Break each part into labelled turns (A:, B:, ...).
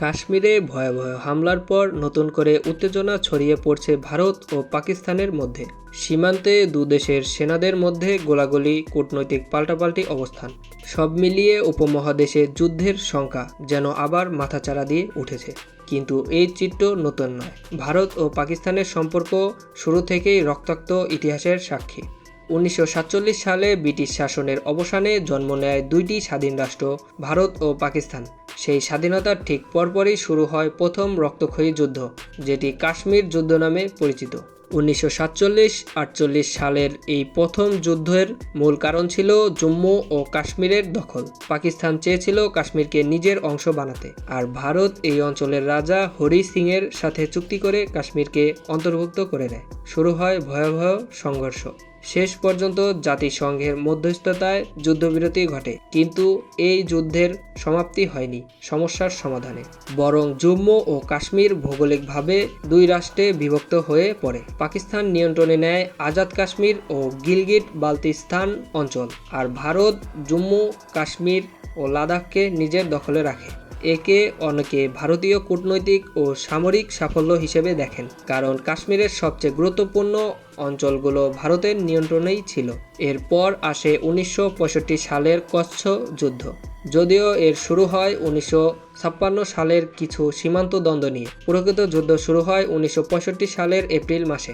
A: কাশ্মীরে ভয়াবহ হামলার পর নতুন করে উত্তেজনা ছড়িয়ে পড়ছে ভারত ও পাকিস্তানের মধ্যে। সীমান্তে দু দেশের সেনাদের মধ্যে গোলাগুলি, কূটনৈতিক পাল্টাপাল্টি অবস্থান, সব মিলিয়ে উপমহাদেশে যুদ্ধের সংখ্যা যেন আবার মাথাচাড়া দিয়ে উঠেছে। কিন্তু এই চিত্র নতুন নয়। ভারত ও পাকিস্তানের সম্পর্ক শুরু থেকেই রক্তাক্ত ইতিহাসের সাক্ষী। উনিশশো সাতচল্লিশ সালে ব্রিটিশ শাসনের অবসানে জন্ম নেয় দুইটি স্বাধীন রাষ্ট্র, ভারত ও পাকিস্তান। সেই স্বাধীনতার ঠিক পরপরই শুরু হয় প্রথম রক্তক্ষয়ী যুদ্ধ, যেটি কাশ্মীর যুদ্ধ নামে পরিচিত। উনিশশো সাতচল্লিশ আটচল্লিশ সালের এই প্রথম যুদ্ধের মূল কারণ ছিল জম্মু ও কাশ্মীরের দখল। পাকিস্তান চেয়েছিল কাশ্মীরকে নিজের অংশ বানাতে, আর ভারত এই অঞ্চলের রাজা হরি সিংয়ের সাথে চুক্তি করে কাশ্মীরকে অন্তর্ভুক্ত করে নেয়। শুরু হয় ভয়াবহ সংঘর্ষ। শেষ পর্যন্ত জাতিসংঘের মধ্যস্থতায় যুদ্ধবিরতি ঘটে, কিন্তু এই যুদ্ধের সমাপ্তি হয়নি সমস্যার সমাধানে। বরং জম্মু ও কাশ্মীর ভৌগোলিকভাবে দুই রাষ্ট্রে বিভক্ত হয়ে পড়ে। পাকিস্তান নিয়ন্ত্রণে নেয় আজাদ কাশ্মীর ও গিলগিট বালতিস্তান অঞ্চল। আর ভারত জম্মু, কাশ্মীর ও লাদাখকে নিজের দখলে রাখে। একে অনেকে ভারতীয় কূটনৈতিক ও সামরিক সাফল্য হিসেবে দেখেন, কারণ কাশ্মীরের সবচেয়ে গুরুত্বপূর্ণ অঞ্চলগুলো ভারতের নিয়ন্ত্রণেই ছিল। এরপর আসে উনিশশো পঁয়ষট্টি সালের কচ্ছ যুদ্ধ, যদিও এর শুরু হয় উনিশশো ছাপ্পান্ন সালের কিছু সীমান্ত দ্বন্দ্ব নিয়ে। প্রকৃত যুদ্ধ শুরু হয় উনিশশো পঁয়ষট্টি সালের এপ্রিল মাসে।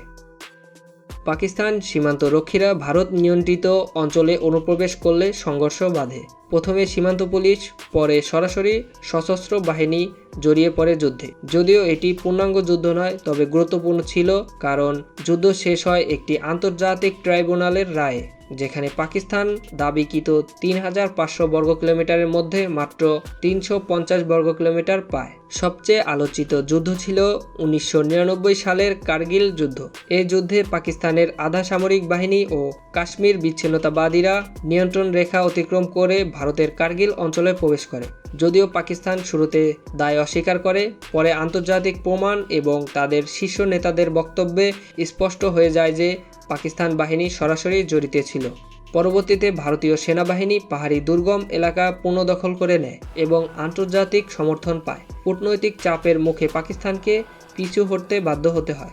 A: পাকিস্তান সীমান্ত রক্ষীরা ভারত নিয়ন্ত্রিত অঞ্চলে অনুপ্রবেশ করলে সংঘর্ষ বাধে। প্রথমে সীমান্ত পুলিশ, পরে সরাসরি সশস্ত্র বাহিনী জড়িয়ে পড়ে যুদ্ধে। যদিও এটি পূর্ণাঙ্গ যুদ্ধ নয়, তবে গুরুত্বপূর্ণ ছিল কারণ যুদ্ধ শেষ হয় একটি আন্তর্জাতিক ট্রাইব্যুনালের রায়ে। যেখানে পাকিস্তান দাবিকৃত তিন হাজার পাঁচশো বর্গ কিলোমিটারের মধ্যে মাত্র তিনশো পঞ্চাশ বর্গ কিলোমিটার পায়। সবচেয়ে আলোচিত যুদ্ধ ছিল উনিশশো নিরানব্বই সালের কার্গিল যুদ্ধ। এ যুদ্ধে পাকিস্তানের আধা সামরিক বাহিনী ও কাশ্মীর বিচ্ছিন্নতাবাদীরা নিয়ন্ত্রণ রেখা অতিক্রম করে ভারতের কার্গিল অঞ্চলে প্রবেশ করে। যদিও পাকিস্তান শুরুতে দায় অস্বীকার করে, পরে আন্তর্জাতিক প্রমাণ এবং তাদের শীর্ষ নেতাদের বক্তব্যে স্পষ্ট হয়ে যায় যে পাকিস্তান বাহিনী সরাসরি জড়িত ছিল। পরবর্তীতে ভারতীয় সেনাবাহিনী পাহাড়ি দুর্গম এলাকা পুনর্দখল করে নেয় এবং আন্তর্জাতিক সমর্থন পায়। কূটনৈতিক চাপের মুখে পাকিস্তানকে পিছু হটতে বাধ্য হতে হয়।